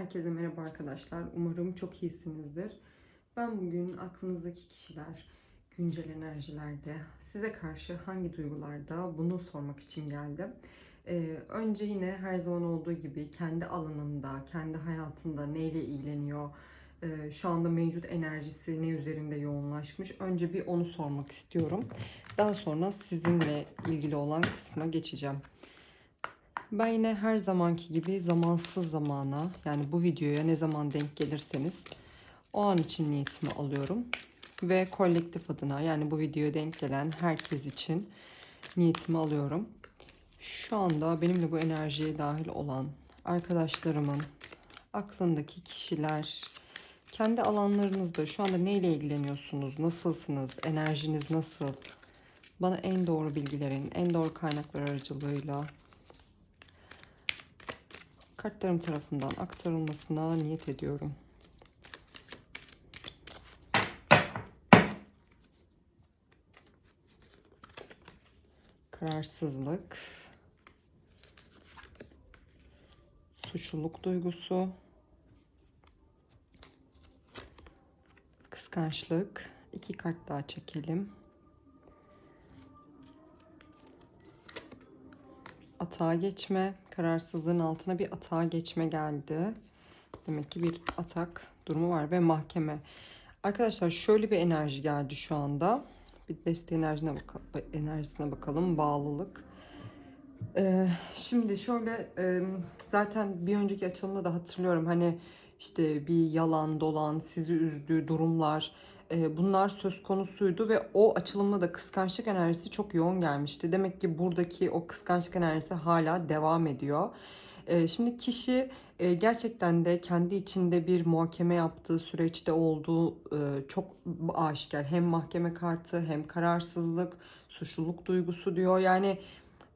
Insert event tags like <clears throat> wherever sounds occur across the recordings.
Herkese merhaba arkadaşlar. Umarım çok iyisinizdir. Ben bugün aklınızdaki kişiler güncel enerjilerde size karşı hangi duygularda bunu sormak için geldim. Ee, önce yine her zaman olduğu gibi kendi alanında, kendi hayatında neyle ilgileniyor, ee, şu anda mevcut enerjisi ne üzerinde yoğunlaşmış. Önce bir onu sormak istiyorum. Daha sonra sizinle ilgili olan kısma geçeceğim. Ben yine her zamanki gibi zamansız zamana yani bu videoya ne zaman denk gelirseniz o an için niyetimi alıyorum. Ve kolektif adına yani bu videoya denk gelen herkes için niyetimi alıyorum. Şu anda benimle bu enerjiye dahil olan arkadaşlarımın aklındaki kişiler, kendi alanlarınızda şu anda neyle ilgileniyorsunuz, nasılsınız, enerjiniz nasıl? Bana en doğru bilgilerin, en doğru kaynaklar aracılığıyla kartlarım tarafından aktarılmasına niyet ediyorum. Kararsızlık, suçluluk duygusu, kıskançlık. İki kart daha çekelim. Atağa geçme, kararsızlığın altına bir atağa geçme geldi. Demek ki bir atak durumu var ve mahkeme. Arkadaşlar şöyle bir enerji geldi şu anda. Bir desteği enerjisine, bakalım, enerjisine bakalım. Bağlılık. Ee, şimdi şöyle e, zaten bir önceki açılımda da hatırlıyorum. Hani işte bir yalan dolan, sizi üzdüğü durumlar e, bunlar söz konusuydu ve o açılımda da kıskançlık enerjisi çok yoğun gelmişti. Demek ki buradaki o kıskançlık enerjisi hala devam ediyor. E, şimdi kişi e, gerçekten de kendi içinde bir muhakeme yaptığı süreçte olduğu çok aşikar. Hem mahkeme kartı hem kararsızlık, suçluluk duygusu diyor. Yani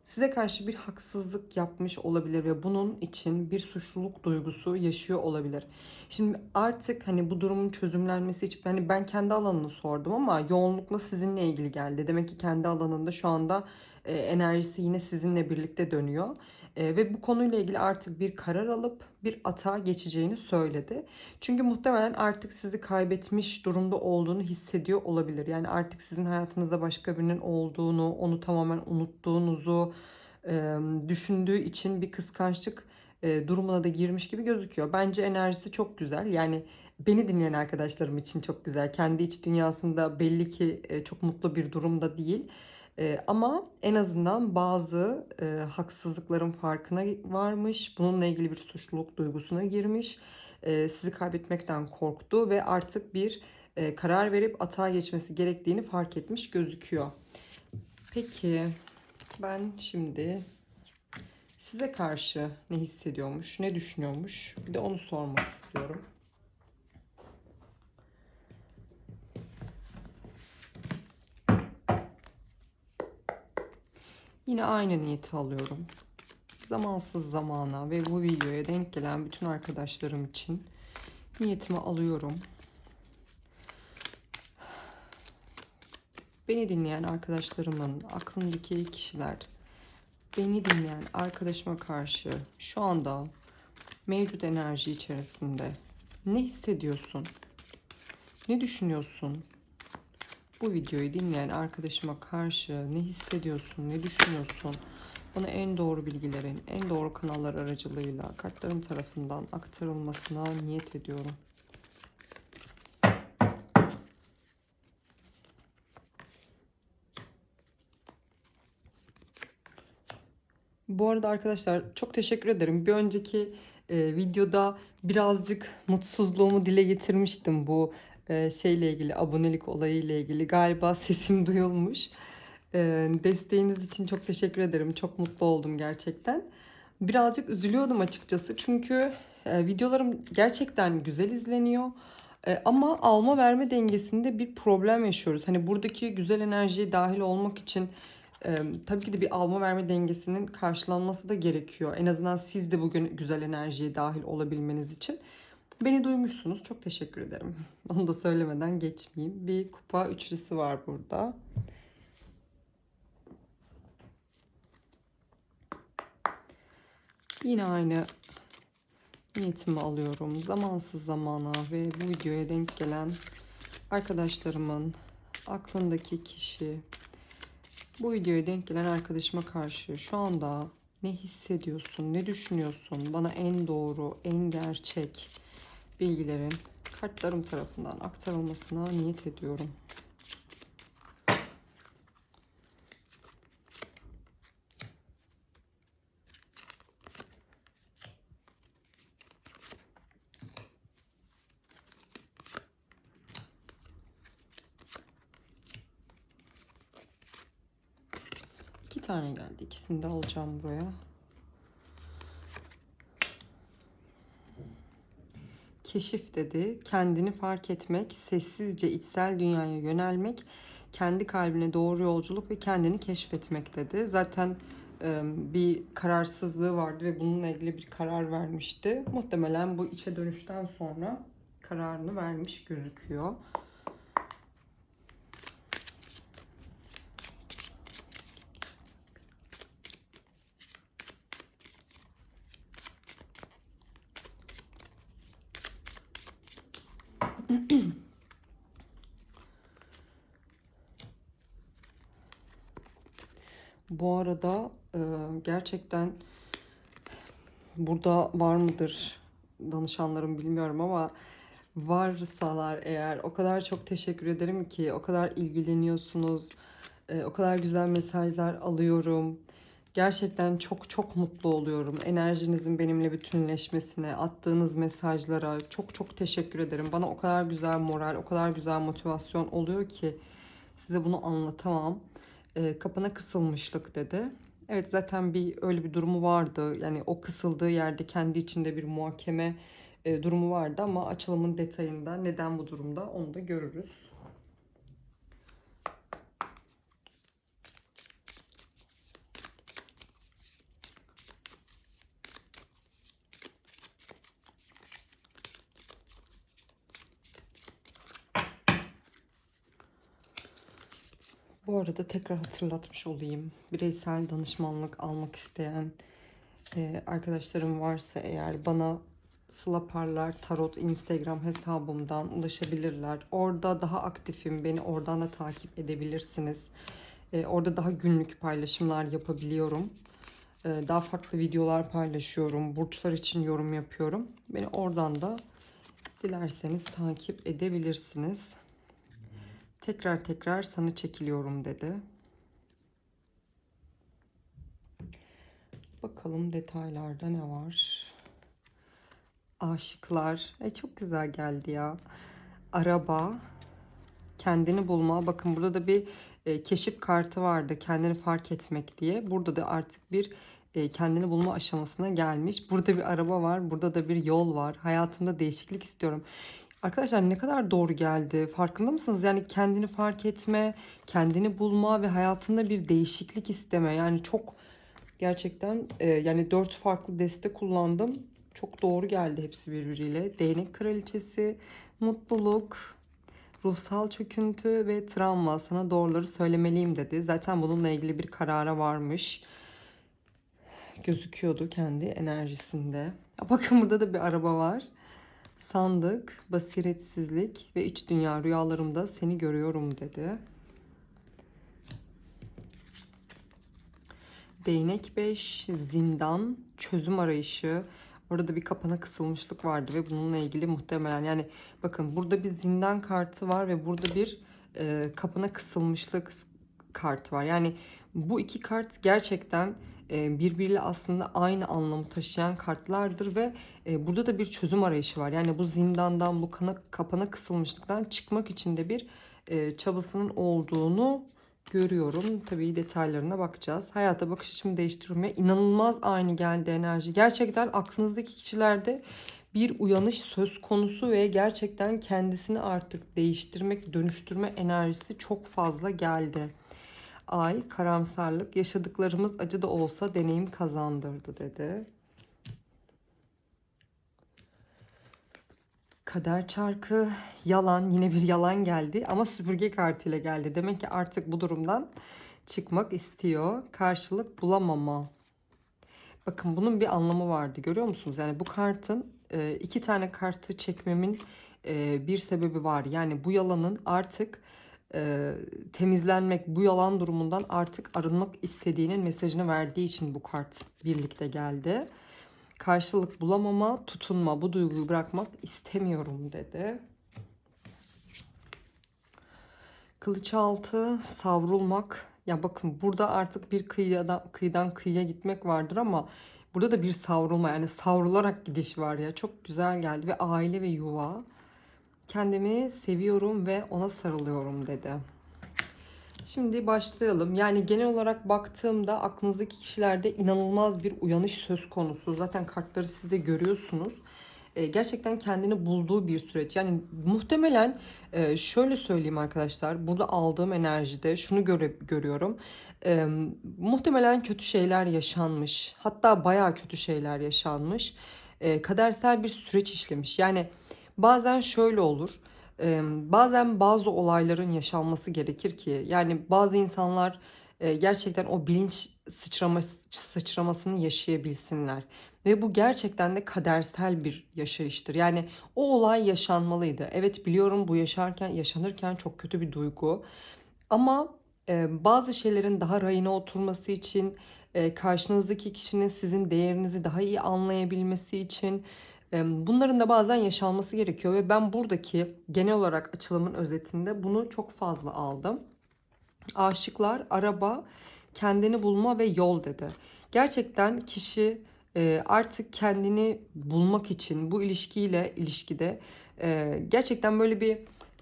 size karşı bir haksızlık yapmış olabilir ve bunun için bir suçluluk duygusu yaşıyor olabilir. Şimdi artık hani bu durumun çözümlenmesi için hani ben kendi alanını sordum ama yoğunlukla sizinle ilgili geldi. Demek ki kendi alanında şu anda e, enerjisi yine sizinle birlikte dönüyor. E, ve bu konuyla ilgili artık bir karar alıp bir atağa geçeceğini söyledi. Çünkü muhtemelen artık sizi kaybetmiş durumda olduğunu hissediyor olabilir. Yani artık sizin hayatınızda başka birinin olduğunu, onu tamamen unuttuğunuzu e, düşündüğü için bir kıskançlık e, durumuna da girmiş gibi gözüküyor. Bence enerjisi çok güzel. Yani beni dinleyen arkadaşlarım için çok güzel. Kendi iç dünyasında belli ki e, çok mutlu bir durumda değil. E, ama en azından bazı e, haksızlıkların farkına varmış. Bununla ilgili bir suçluluk duygusuna girmiş. E, sizi kaybetmekten korktu ve artık bir e, karar verip atağa geçmesi gerektiğini fark etmiş gözüküyor. Peki ben şimdi size karşı ne hissediyormuş, ne düşünüyormuş bir de onu sormak istiyorum. Yine aynı niyeti alıyorum. Zamansız zamana ve bu videoya denk gelen bütün arkadaşlarım için niyetimi alıyorum. Beni dinleyen arkadaşlarımın aklındaki kişiler, beni dinleyen arkadaşıma karşı şu anda mevcut enerji içerisinde ne hissediyorsun? Ne düşünüyorsun? Bu videoyu dinleyen arkadaşıma karşı ne hissediyorsun, ne düşünüyorsun? Bana en doğru bilgilerin, en doğru kanallar aracılığıyla kartlarım tarafından aktarılmasına niyet ediyorum. Bu arada arkadaşlar çok teşekkür ederim. Bir önceki e, videoda birazcık mutsuzluğumu dile getirmiştim bu e, şeyle ilgili abonelik olayı ile ilgili galiba <laughs> sesim duyulmuş. E, desteğiniz için çok teşekkür ederim. Çok mutlu oldum gerçekten. Birazcık üzülüyordum açıkçası çünkü e, videolarım gerçekten güzel izleniyor. Ama alma verme dengesinde bir problem yaşıyoruz. Hani buradaki güzel enerjiye dahil olmak için tabii ki de bir alma verme dengesinin karşılanması da gerekiyor. En azından siz de bugün güzel enerjiye dahil olabilmeniz için. Beni duymuşsunuz. Çok teşekkür ederim. <laughs> Onu da söylemeden geçmeyeyim. Bir kupa üçlüsü var burada. Yine aynı niyetimi alıyorum. Zamansız zamana ve bu videoya denk gelen arkadaşlarımın aklındaki kişi bu videoya denk gelen arkadaşıma karşı şu anda ne hissediyorsun, ne düşünüyorsun? Bana en doğru, en gerçek bilgilerin kartlarım tarafından aktarılmasına niyet ediyorum. İki tane geldi. İkisini de alacağım buraya. Keşif dedi. Kendini fark etmek, sessizce içsel dünyaya yönelmek, kendi kalbine doğru yolculuk ve kendini keşfetmek dedi. Zaten bir kararsızlığı vardı ve bununla ilgili bir karar vermişti. Muhtemelen bu içe dönüşten sonra kararını vermiş gözüküyor. <clears throat> Bu arada e, gerçekten burada var mıdır danışanlarım bilmiyorum ama varsalar eğer o kadar çok teşekkür ederim ki o kadar ilgileniyorsunuz. e, o kadar güzel mesajlar alıyorum. Gerçekten çok çok mutlu oluyorum. Enerjinizin benimle bütünleşmesine, attığınız mesajlara çok çok teşekkür ederim. Bana o kadar güzel moral, o kadar güzel motivasyon oluyor ki size bunu anlatamam. E, kapına kısılmışlık dedi. Evet zaten bir öyle bir durumu vardı. Yani o kısıldığı yerde kendi içinde bir muhakeme e, durumu vardı ama açılımın detayında neden bu durumda onu da görürüz. Arada tekrar hatırlatmış olayım. Bireysel danışmanlık almak isteyen e, arkadaşlarım varsa eğer bana Sıla Parlar Tarot Instagram hesabımdan ulaşabilirler. Orada daha aktifim. Beni oradan da takip edebilirsiniz. E, orada daha günlük paylaşımlar yapabiliyorum. E, daha farklı videolar paylaşıyorum. Burçlar için yorum yapıyorum. Beni oradan da dilerseniz takip edebilirsiniz. Tekrar tekrar sana çekiliyorum dedi. Bakalım detaylarda ne var. Aşıklar. Ay çok güzel geldi ya. Araba. Kendini bulma. Bakın burada da bir e, keşif kartı vardı. Kendini fark etmek diye. Burada da artık bir e, kendini bulma aşamasına gelmiş. Burada bir araba var. Burada da bir yol var. Hayatımda değişiklik istiyorum. Arkadaşlar ne kadar doğru geldi. Farkında mısınız? Yani kendini fark etme, kendini bulma ve hayatında bir değişiklik isteme. Yani çok gerçekten e, yani dört farklı deste kullandım. Çok doğru geldi hepsi birbiriyle. Değnek kraliçesi, mutluluk, ruhsal çöküntü ve travma. Sana doğruları söylemeliyim dedi. Zaten bununla ilgili bir karara varmış. Gözüküyordu kendi enerjisinde. Bakın burada da bir araba var. Sandık, basiretsizlik ve iç dünya rüyalarımda seni görüyorum dedi. Değnek 5, zindan, çözüm arayışı. Orada bir kapana kısılmışlık vardı ve bununla ilgili muhtemelen yani bakın burada bir zindan kartı var ve burada bir e, kapana kısılmışlık kartı var. Yani bu iki kart gerçekten birbiriyle aslında aynı anlamı taşıyan kartlardır ve e, burada da bir çözüm arayışı var. Yani bu zindandan, bu kana, kapana kısılmışlıktan çıkmak için de bir e, çabasının olduğunu görüyorum. Tabii detaylarına bakacağız. Hayata bakış açımı değiştirmeye inanılmaz aynı geldi enerji. Gerçekten aklınızdaki kişilerde bir uyanış söz konusu ve gerçekten kendisini artık değiştirmek, dönüştürme enerjisi çok fazla geldi. Ay karamsarlık yaşadıklarımız acı da olsa deneyim kazandırdı dedi. Kader çarkı yalan yine bir yalan geldi ama süpürge kartıyla geldi. Demek ki artık bu durumdan çıkmak istiyor. Karşılık bulamama. Bakın bunun bir anlamı vardı görüyor musunuz? Yani bu kartın e, iki tane kartı çekmemin e, bir sebebi var. Yani bu yalanın artık e, temizlenmek, bu yalan durumundan artık arınmak istediğinin mesajını verdiği için bu kart birlikte geldi. Karşılık bulamama, tutunma, bu duyguyu bırakmak istemiyorum dedi. Kılıç altı savrulmak. Ya bakın burada artık bir kıyıdan, kıyıdan kıyıya gitmek vardır ama burada da bir savrulma yani savrularak gidiş var ya. Çok güzel geldi ve aile ve yuva. Kendimi seviyorum ve ona sarılıyorum dedi. Şimdi başlayalım. Yani genel olarak baktığımda aklınızdaki kişilerde inanılmaz bir uyanış söz konusu. Zaten kartları siz de görüyorsunuz. Ee, gerçekten kendini bulduğu bir süreç. Yani muhtemelen e, şöyle söyleyeyim arkadaşlar. Burada aldığım enerjide şunu göre, görüyorum. Ee, muhtemelen kötü şeyler yaşanmış. Hatta bayağı kötü şeyler yaşanmış. Ee, kadersel bir süreç işlemiş. Yani bazen şöyle olur. Bazen bazı olayların yaşanması gerekir ki yani bazı insanlar gerçekten o bilinç sıçraması, sıçramasını yaşayabilsinler. Ve bu gerçekten de kadersel bir yaşayıştır. Yani o olay yaşanmalıydı. Evet biliyorum bu yaşarken yaşanırken çok kötü bir duygu. Ama e, bazı şeylerin daha rayına oturması için, e, karşınızdaki kişinin sizin değerinizi daha iyi anlayabilmesi için bunların da bazen yaşanması gerekiyor ve ben buradaki genel olarak açılımın özetinde bunu çok fazla aldım. Aşıklar, araba, kendini bulma ve yol dedi. Gerçekten kişi e, artık kendini bulmak için bu ilişkiyle ilişkide e, gerçekten böyle bir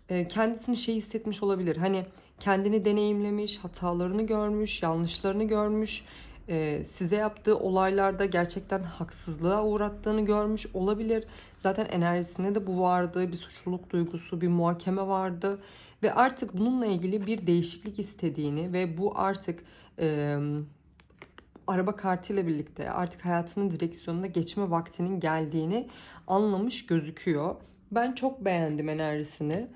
e, kendisini şey hissetmiş olabilir. Hani kendini deneyimlemiş, hatalarını görmüş, yanlışlarını görmüş, e, size yaptığı olaylarda gerçekten haksızlığa uğrattığını görmüş olabilir. Zaten enerjisinde de bu vardı, bir suçluluk duygusu, bir muhakeme vardı ve artık bununla ilgili bir değişiklik istediğini ve bu artık e, araba kartıyla birlikte artık hayatının direksiyonuna geçme vaktinin geldiğini anlamış gözüküyor. Ben çok beğendim enerjisini.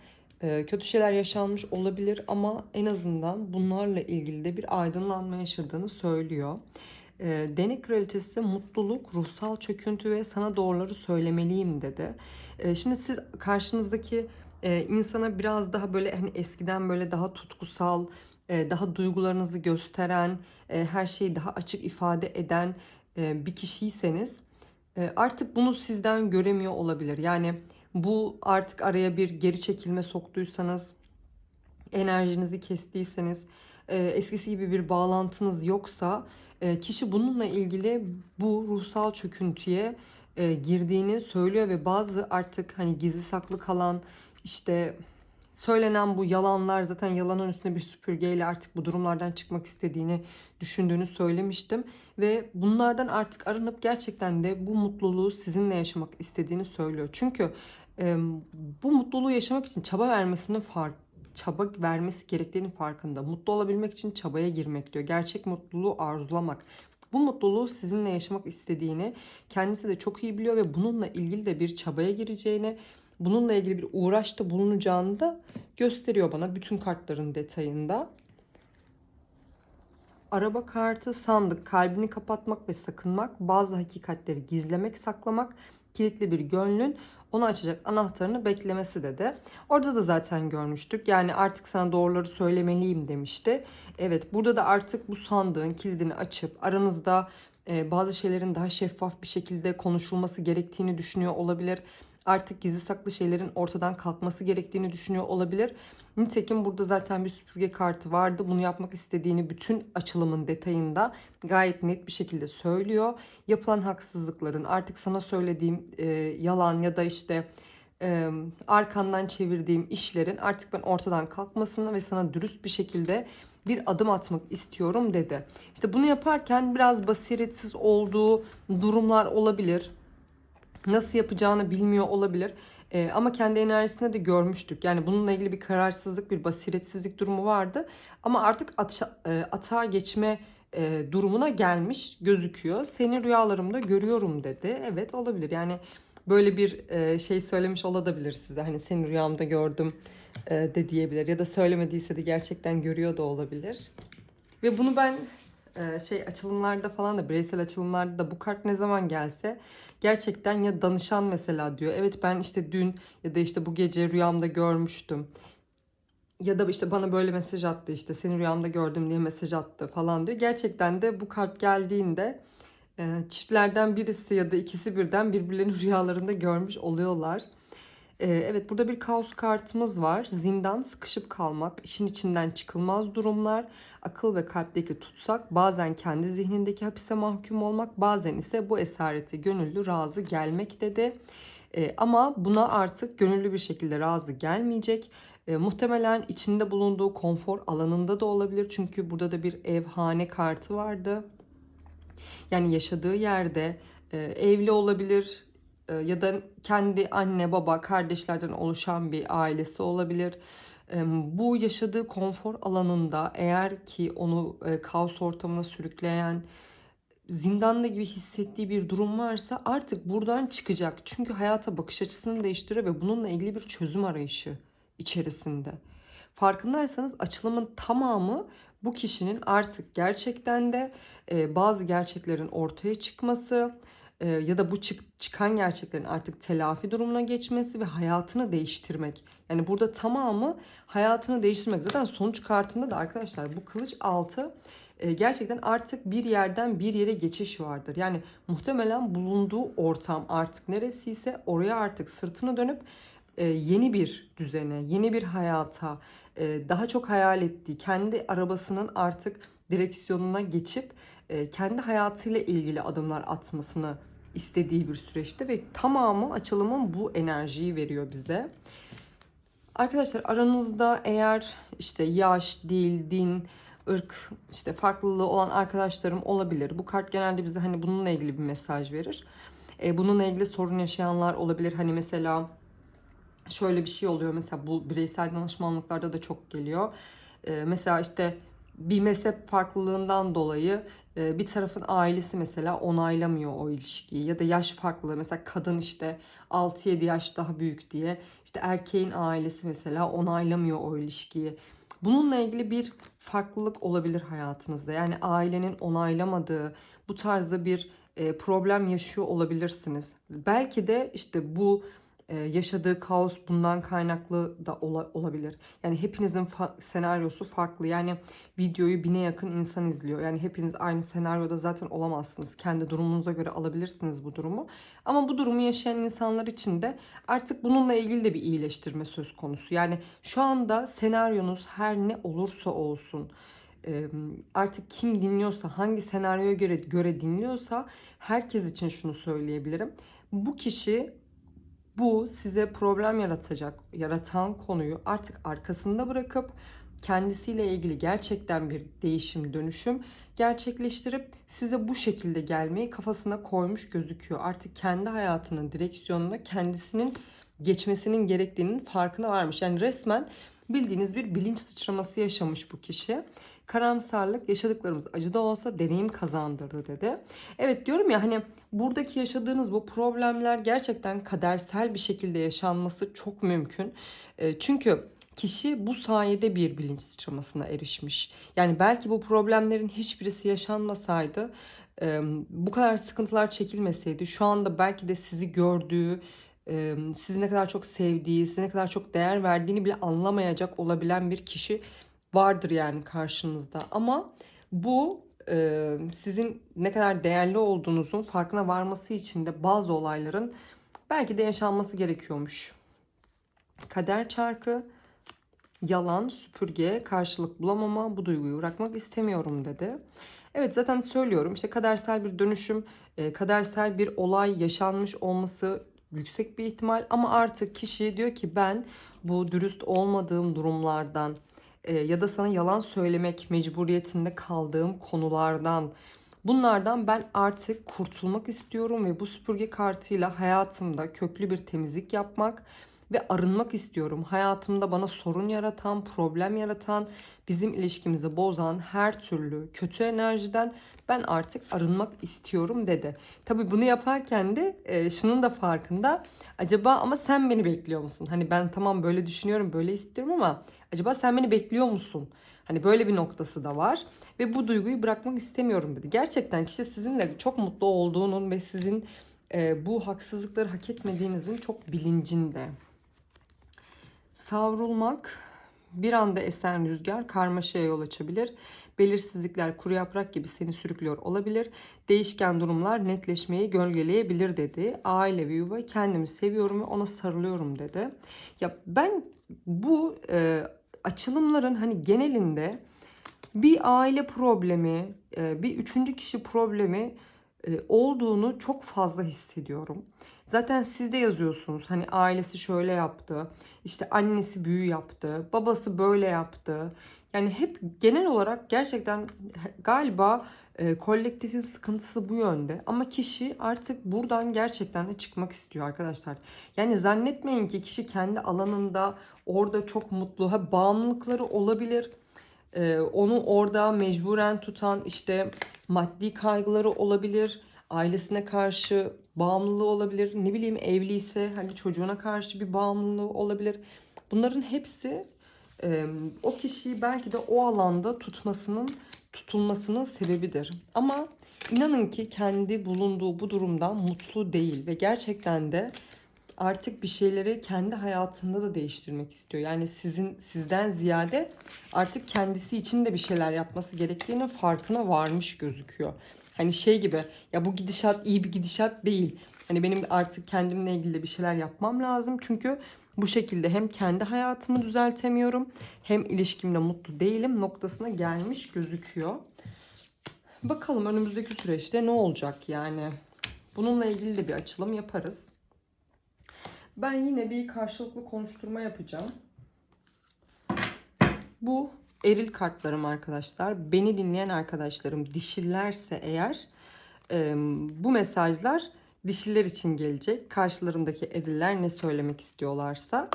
Ee, kötü şeyler yaşanmış olabilir ama en azından bunlarla ilgili de bir aydınlanma yaşadığını söylüyor. Ee, Denek kraliçesi mutluluk, ruhsal çöküntü ve sana doğruları söylemeliyim dedi. Ee, şimdi siz karşınızdaki e, insana biraz daha böyle hani eskiden böyle daha tutkusal, e, daha duygularınızı gösteren, e, her şeyi daha açık ifade eden e, bir kişiyseniz e, artık bunu sizden göremiyor olabilir. Yani bu artık araya bir geri çekilme soktuysanız, enerjinizi kestiyseniz, e, eskisi gibi bir bağlantınız yoksa e, kişi bununla ilgili bu ruhsal çöküntüye e, girdiğini söylüyor ve bazı artık hani gizli saklı kalan işte söylenen bu yalanlar zaten yalanın üstüne bir süpürgeyle artık bu durumlardan çıkmak istediğini düşündüğünü söylemiştim. Ve bunlardan artık arınıp gerçekten de bu mutluluğu sizinle yaşamak istediğini söylüyor. Çünkü bu mutluluğu yaşamak için çaba vermesinin fark çaba vermesi gerektiğinin farkında. Mutlu olabilmek için çabaya girmek diyor. Gerçek mutluluğu arzulamak. Bu mutluluğu sizinle yaşamak istediğini kendisi de çok iyi biliyor ve bununla ilgili de bir çabaya gireceğini, bununla ilgili bir uğraşta bulunacağını da gösteriyor bana bütün kartların detayında. Araba kartı sandık, kalbini kapatmak ve sakınmak, bazı hakikatleri gizlemek, saklamak, kilitli bir gönlün onu açacak anahtarını beklemesi dedi. Orada da zaten görmüştük. Yani artık sana doğruları söylemeliyim demişti. Evet burada da artık bu sandığın kilidini açıp aranızda e, bazı şeylerin daha şeffaf bir şekilde konuşulması gerektiğini düşünüyor olabilir artık gizli saklı şeylerin ortadan kalkması gerektiğini düşünüyor olabilir. Nitekim burada zaten bir süpürge kartı vardı. Bunu yapmak istediğini bütün açılımın detayında gayet net bir şekilde söylüyor. Yapılan haksızlıkların artık sana söylediğim e, yalan ya da işte e, arkandan çevirdiğim işlerin artık ben ortadan kalkmasını ve sana dürüst bir şekilde bir adım atmak istiyorum dedi. İşte bunu yaparken biraz basiretsiz olduğu durumlar olabilir nasıl yapacağını bilmiyor olabilir. E, ama kendi enerjisinde de görmüştük. Yani bununla ilgili bir kararsızlık, bir basiretsizlik durumu vardı. Ama artık at, e, atağa geçme e, durumuna gelmiş gözüküyor. Seni rüyalarımda görüyorum dedi. Evet olabilir. Yani böyle bir e, şey söylemiş olabilir size. Hani seni rüyamda gördüm e, de diyebilir. Ya da söylemediyse de gerçekten görüyor da olabilir. Ve bunu ben şey açılımlarda falan da bireysel açılımlarda da bu kart ne zaman gelse gerçekten ya danışan mesela diyor. Evet ben işte dün ya da işte bu gece rüyamda görmüştüm. Ya da işte bana böyle mesaj attı işte seni rüyamda gördüm diye mesaj attı falan diyor. Gerçekten de bu kart geldiğinde çiftlerden birisi ya da ikisi birden birbirlerini <laughs> rüyalarında görmüş oluyorlar. E, evet burada bir kaos kartımız var. Zindan, sıkışıp kalmak, işin içinden çıkılmaz durumlar, akıl ve kalpteki tutsak, bazen kendi zihnindeki hapise mahkum olmak, bazen ise bu esareti gönüllü razı gelmek dedi. E, ama buna artık gönüllü bir şekilde razı gelmeyecek. E, muhtemelen içinde bulunduğu konfor alanında da olabilir. Çünkü burada da bir evhane kartı vardı. Yani yaşadığı yerde e, evli olabilir ya da kendi anne baba kardeşlerden oluşan bir ailesi olabilir. E, bu yaşadığı konfor alanında eğer ki onu e, kaos ortamına sürükleyen zindanda gibi hissettiği bir durum varsa artık buradan çıkacak. Çünkü hayata bakış açısını değiştiriyor ve bununla ilgili bir çözüm arayışı içerisinde. Farkındaysanız açılımın tamamı bu kişinin artık gerçekten de e, bazı gerçeklerin ortaya çıkması e, ya da bu çık, çıkan gerçeklerin artık telafi durumuna geçmesi ve hayatını değiştirmek. Yani burada tamamı hayatını değiştirmek. Zaten sonuç kartında da arkadaşlar bu kılıç altı e, gerçekten artık bir yerden bir yere geçiş vardır. Yani muhtemelen bulunduğu ortam artık neresiyse oraya artık sırtını dönüp e, yeni bir düzene, yeni bir hayata, e, daha çok hayal ettiği, kendi arabasının artık direksiyonuna geçip kendi hayatıyla ilgili adımlar atmasını istediği bir süreçte ve tamamı açılımın bu enerjiyi veriyor bize. Arkadaşlar aranızda eğer işte yaş, dil, din, ırk işte farklılığı olan arkadaşlarım olabilir. Bu kart genelde bize hani bununla ilgili bir mesaj verir. E, bununla ilgili sorun yaşayanlar olabilir. Hani mesela şöyle bir şey oluyor mesela bu bireysel danışmanlıklarda da çok geliyor. Ee, mesela işte bir mezhep farklılığından dolayı e, bir tarafın ailesi mesela onaylamıyor o ilişkiyi ya da yaş farklılığı mesela kadın işte 6-7 yaş daha büyük diye işte erkeğin ailesi mesela onaylamıyor o ilişkiyi. Bununla ilgili bir farklılık olabilir hayatınızda. Yani ailenin onaylamadığı bu tarzda bir e, problem yaşıyor olabilirsiniz. Belki de işte bu ee, yaşadığı kaos bundan kaynaklı da ola, olabilir. Yani hepinizin fa- senaryosu farklı. Yani videoyu bine yakın insan izliyor. Yani hepiniz aynı senaryoda zaten olamazsınız. Kendi durumunuza göre alabilirsiniz bu durumu. Ama bu durumu yaşayan insanlar için de artık bununla ilgili de bir iyileştirme söz konusu. Yani şu anda senaryonuz her ne olursa olsun artık kim dinliyorsa hangi senaryoya göre göre dinliyorsa herkes için şunu söyleyebilirim. Bu kişi bu size problem yaratacak, yaratan konuyu artık arkasında bırakıp kendisiyle ilgili gerçekten bir değişim, dönüşüm gerçekleştirip size bu şekilde gelmeyi kafasına koymuş gözüküyor. Artık kendi hayatının direksiyonunda kendisinin geçmesinin gerektiğinin farkına varmış. Yani resmen bildiğiniz bir bilinç sıçraması yaşamış bu kişi karamsarlık yaşadıklarımız acı da olsa deneyim kazandırdı dedi. Evet diyorum ya hani buradaki yaşadığınız bu problemler gerçekten kadersel bir şekilde yaşanması çok mümkün. E, çünkü kişi bu sayede bir bilinç sıçramasına erişmiş. Yani belki bu problemlerin hiçbirisi yaşanmasaydı bu kadar sıkıntılar çekilmeseydi şu anda belki de sizi gördüğü sizi ne kadar çok sevdiği, size ne kadar çok değer verdiğini bile anlamayacak olabilen bir kişi vardır yani karşınızda. Ama bu e, sizin ne kadar değerli olduğunuzun farkına varması için de bazı olayların belki de yaşanması gerekiyormuş. Kader çarkı, yalan, süpürge, karşılık bulamama, bu duyguyu bırakmak istemiyorum dedi. Evet zaten söylüyorum işte kadersel bir dönüşüm, e, kadersel bir olay yaşanmış olması yüksek bir ihtimal ama artık kişi diyor ki ben bu dürüst olmadığım durumlardan, e, ya da sana yalan söylemek mecburiyetinde kaldığım konulardan bunlardan ben artık kurtulmak istiyorum ve bu süpürge kartıyla hayatımda köklü bir temizlik yapmak ve arınmak istiyorum. Hayatımda bana sorun yaratan, problem yaratan, bizim ilişkimizi bozan her türlü kötü enerjiden ben artık arınmak istiyorum dedi. Tabii bunu yaparken de e, şunun da farkında. Acaba ama sen beni bekliyor musun? Hani ben tamam böyle düşünüyorum, böyle istiyorum ama acaba sen beni bekliyor musun? Hani böyle bir noktası da var ve bu duyguyu bırakmak istemiyorum dedi. Gerçekten kişi sizinle çok mutlu olduğunun ve sizin e, bu haksızlıkları hak etmediğinizin çok bilincinde. Savrulmak, bir anda esen rüzgar karmaşaya yol açabilir. Belirsizlikler kuru yaprak gibi seni sürüklüyor olabilir. Değişken durumlar netleşmeyi gölgeleyebilir dedi. Aile ve yuva kendimi seviyorum ve ona sarılıyorum dedi. Ya ben bu e, açılımların hani genelinde bir aile problemi, e, bir üçüncü kişi problemi e, olduğunu çok fazla hissediyorum. Zaten siz de yazıyorsunuz hani ailesi şöyle yaptı, işte annesi büyü yaptı, babası böyle yaptı. Yani hep genel olarak gerçekten galiba e, kolektifin sıkıntısı bu yönde. Ama kişi artık buradan gerçekten de çıkmak istiyor arkadaşlar. Yani zannetmeyin ki kişi kendi alanında orada çok mutlu. Ha bağımlılıkları olabilir. E, onu orada mecburen tutan işte maddi kaygıları olabilir. Ailesine karşı bağımlılığı olabilir. Ne bileyim evliyse hani çocuğuna karşı bir bağımlılığı olabilir. Bunların hepsi e, o kişiyi belki de o alanda tutmasının tutulmasının sebebidir. Ama inanın ki kendi bulunduğu bu durumdan mutlu değil ve gerçekten de artık bir şeyleri kendi hayatında da değiştirmek istiyor. Yani sizin sizden ziyade artık kendisi için de bir şeyler yapması gerektiğinin farkına varmış gözüküyor. Hani şey gibi ya bu gidişat iyi bir gidişat değil. Hani benim artık kendimle ilgili bir şeyler yapmam lazım. Çünkü bu şekilde hem kendi hayatımı düzeltemiyorum hem ilişkimde mutlu değilim noktasına gelmiş gözüküyor. Bakalım önümüzdeki süreçte ne olacak yani. Bununla ilgili de bir açılım yaparız. Ben yine bir karşılıklı konuşturma yapacağım. Bu eril kartlarım arkadaşlar. Beni dinleyen arkadaşlarım dişillerse eğer bu mesajlar dişiler için gelecek. Karşılarındaki eriller ne söylemek istiyorlarsa.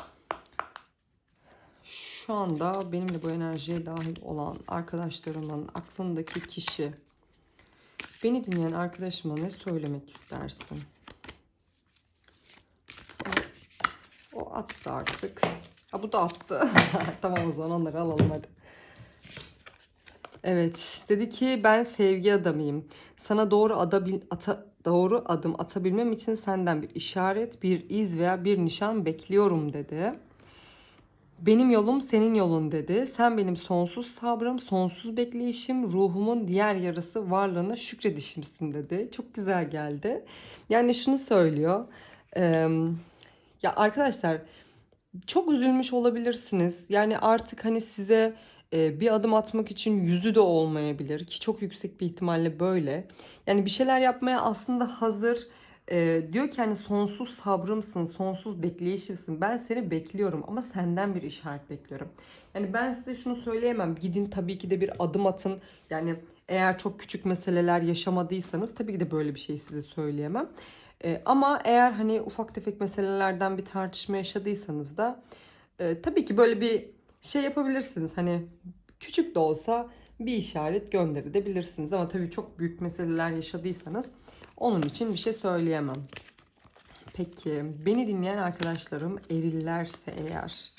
Şu anda benimle bu enerjiye dahil olan arkadaşlarımın aklındaki kişi beni dinleyen arkadaşıma ne söylemek istersin? O attı artık. Ha bu da attı. <laughs> tamam o zaman onları alalım hadi. Evet dedi ki ben sevgi adamıyım. Sana doğru adabil, ata, doğru adım atabilmem için senden bir işaret, bir iz veya bir nişan bekliyorum dedi. Benim yolum senin yolun dedi. Sen benim sonsuz sabrım, sonsuz bekleyişim, ruhumun diğer yarısı varlığına şükredişimsin dedi. Çok güzel geldi. Yani şunu söylüyor. Ya arkadaşlar çok üzülmüş olabilirsiniz. Yani artık hani size e, bir adım atmak için yüzü de olmayabilir ki çok yüksek bir ihtimalle böyle. Yani bir şeyler yapmaya aslında hazır. E, diyor ki hani sonsuz sabrımsın, sonsuz bekleyişimsin. Ben seni bekliyorum ama senden bir işaret bekliyorum. Yani ben size şunu söyleyemem. Gidin tabii ki de bir adım atın. Yani eğer çok küçük meseleler yaşamadıysanız tabii ki de böyle bir şey size söyleyemem. E, ama eğer hani ufak tefek meselelerden bir tartışma yaşadıysanız da e, tabii ki böyle bir şey yapabilirsiniz. Hani küçük de olsa bir işaret gönderebilirsiniz. Ama tabii çok büyük meseleler yaşadıysanız onun için bir şey söyleyemem. Peki beni dinleyen arkadaşlarım erillerse eğer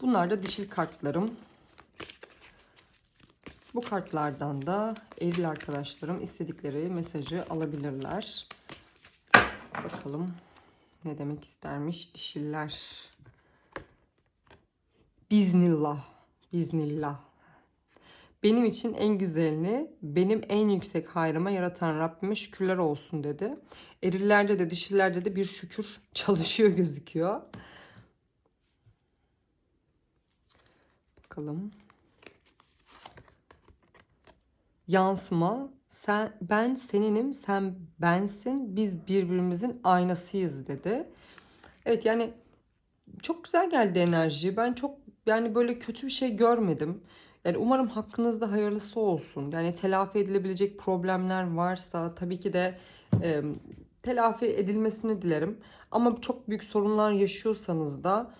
bunlar da dişil kartlarım. Bu kartlardan da eril arkadaşlarım istedikleri mesajı alabilirler. Bakalım ne demek istermiş dişiller. Biznillah. Biznillah. Benim için en güzelini benim en yüksek hayrıma yaratan Rabbime şükürler olsun dedi. Erillerde de dişillerde de bir şükür çalışıyor gözüküyor. Bakalım. Yansıma sen ben seninim sen bensin biz birbirimizin aynasıyız dedi. Evet yani çok güzel geldi enerji. Ben çok yani böyle kötü bir şey görmedim. Yani umarım hakkınızda hayırlısı olsun. Yani telafi edilebilecek problemler varsa tabii ki de e, telafi edilmesini dilerim. Ama çok büyük sorunlar yaşıyorsanız da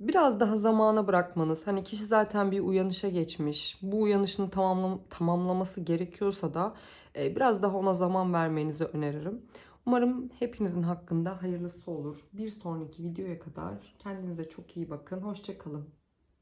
biraz daha zamana bırakmanız. Hani kişi zaten bir uyanışa geçmiş. Bu uyanışını tamamlam tamamlaması gerekiyorsa da e, biraz daha ona zaman vermenizi öneririm. Umarım hepinizin hakkında hayırlısı olur. Bir sonraki videoya kadar kendinize çok iyi bakın. Hoşçakalın.